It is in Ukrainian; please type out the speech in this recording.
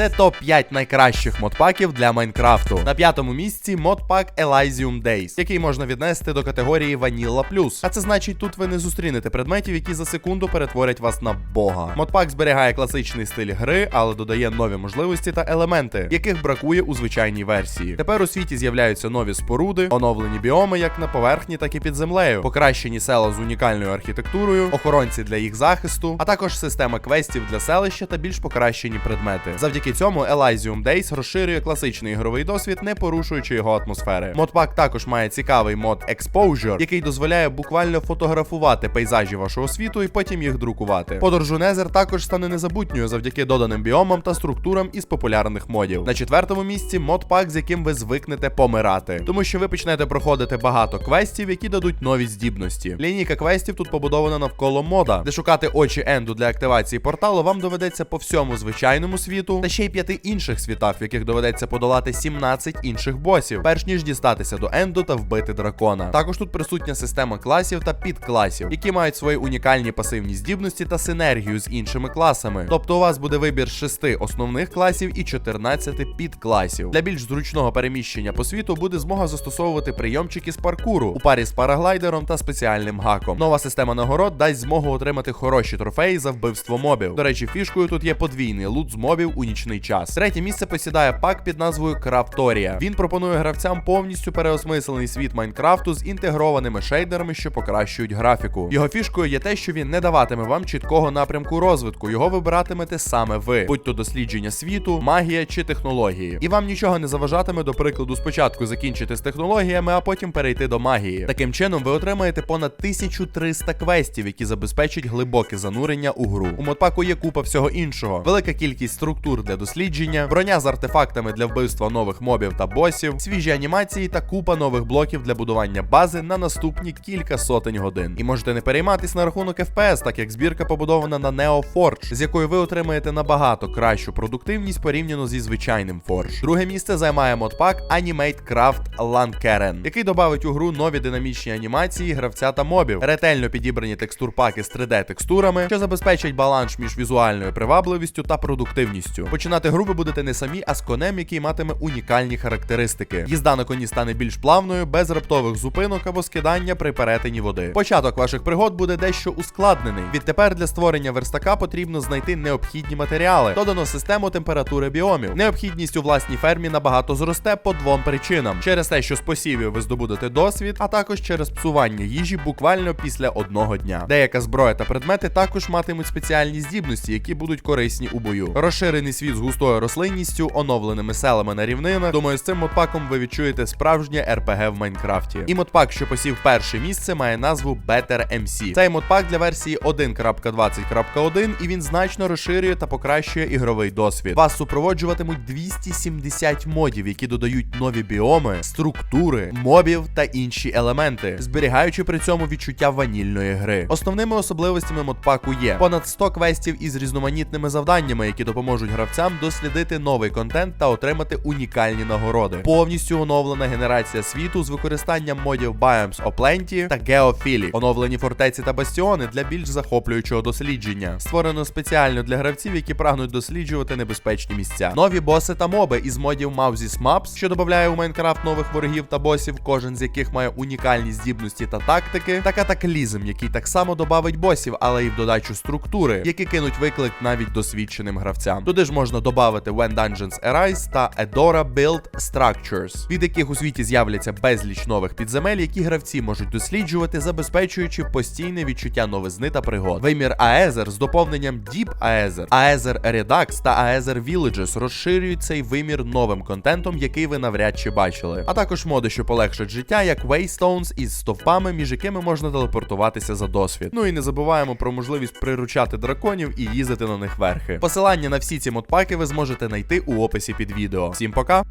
Це топ-5 найкращих модпаків для Майнкрафту. На п'ятому місці модпак Elysium Days, який можна віднести до категорії Vanilla Plus. А це значить, тут ви не зустрінете предметів, які за секунду перетворять вас на бога. Модпак зберігає класичний стиль гри, але додає нові можливості та елементи, яких бракує у звичайній версії. Тепер у світі з'являються нові споруди, оновлені біоми як на поверхні, так і під землею, покращені села з унікальною архітектурою, охоронці для їх захисту, а також система квестів для селища та більш покращені предмети. Завдяки цьому Elysium Days розширює класичний ігровий досвід, не порушуючи його атмосфери. Модпак також має цікавий мод Exposure, який дозволяє буквально фотографувати пейзажі вашого світу і потім їх друкувати. Подорож у Незер також стане незабутньою завдяки доданим біомам та структурам із популярних модів. На четвертому місці модпак, з яким ви звикнете помирати, тому що ви почнете проходити багато квестів, які дадуть нові здібності. Лінійка квестів тут побудована навколо мода, де шукати очі Енду для активації порталу вам доведеться по всьому звичайному світу та ще й п'яти інших світах, в яких доведеться подолати 17 інших босів, перш ніж дістатися до Енду та вбити дракона. Також тут присутня система класів та підкласів, які мають свої унікальні пасивні здібності та синергію з іншими класами. Тобто у вас буде вибір з 6 основних класів і 14 підкласів. Для більш зручного переміщення по світу буде змога застосовувати прийомчики з паркуру у парі з параглайдером та спеціальним гаком. Нова система нагород дасть змогу отримати хороші трофеї за вбивство мобів. До речі, фішкою тут є подвійний лут з мобів у нічний час. Третє місце посідає пак під назвою Крафторія. Він пропонує гравцям повністю переосмислений світ Майнкрафту з інтегрованими шейдерами, що покращують графіку. Його фішкою є те, що він не даватиме вам чіткого напрямку розвитку. Його вибиратимете саме ви, будь то дослідження світу, магія чи технології. І вам нічого не заважатиме, до прикладу, спочатку закінчити з технологіями, а потім перейти до магії. Таким чином, ви отримаєте понад 1300 квестів, які забезпечать глибоке занурення у гру. У модпаку є купа всього іншого, велика кількість структур для дослідження, броня з артефактами для вбивства нових мобів та босів, свіжі анімації та купа нових блоків для будування бази на наступні кілька сотень годин. І можете не перейматись на рахунок FPS, так як збірка побудована на Neo Forge, з якою ви отримаєте набагато кращу продуктивність порівняно зі звичайним Forge. Друге місце займає модпак Animate Craft Lankeren, який додавить у гру нові динамічні анімації гравця та мобів, ретельно підібрані текстурпаки з 3D-текстурами, що забезпечать баланс між візуальною привабливістю та продуктивністю. Починати гру ви будете не самі, а з конем, який матиме унікальні характеристики. Їзда на коні стане більш плавною, без раптових зупинок або скидання при перетині води. Початок ваших пригод буде дещо ускладнений. Відтепер для створення верстака потрібно знайти необхідні матеріали, додано систему температури біомів. Необхідність у власній фермі набагато зросте по двом причинам: через те, що з посівів ви здобудете досвід, а також через псування їжі буквально після одного дня. Деяка зброя та предмети також матимуть спеціальні здібності, які будуть корисні у бою. Розширений світ з густою рослинністю, оновленими селами на рівнинах. Думаю, з цим модпаком ви відчуєте справжнє РПГ в Майнкрафті. І модпак, що посів перше місце, має назву Better MC. Цей модпак для версії 1.20.1, і він значно розширює та покращує ігровий досвід. Вас супроводжуватимуть 270 модів, які додають нові біоми, структури, мобів та інші елементи, зберігаючи при цьому відчуття ванільної гри. Основними особливостями модпаку є понад 100 квестів із різноманітними завданнями, які допоможуть гравцям дослідити новий контент та отримати унікальні нагороди. Повністю оновлена генерація світу з використанням модів Biomes of та Geophily, оновлені фортеці та бастіони для більш захоплюючого дослідження. Створено спеціально для гравців, які прагнуть досліджувати небезпечні місця. Нові боси та моби із модів Mausis Maps, що додає у Майнкрафт нових ворогів та босів, кожен з яких має унікальні здібності та тактики, та катаклізм, який так само додавить босів, але і в додачу структури, які кинуть виклик навіть досвідченим гравцям. Туди ж можна додати When Dungeons Arise та Edora Build Structures, від яких у світі з'являться безліч нових підземель, які гравці можуть досліджувати, забезпечуючи постійне відчуття новизни та пригод. Вимір Аезер з доповненням Deep Aether, Aether Redux та Aether Villages розширюють цей вимір новим контентом, який ви навряд чи бачили. А також моди, що полегшать життя, як Waystones із стовпами, між якими можна телепортуватися за досвід. Ну і не забуваємо про можливість приручати драконів і їздити на них верхи. Посилання на всі ці модпаки ви зможете знайти у описі під відео. Всім пока!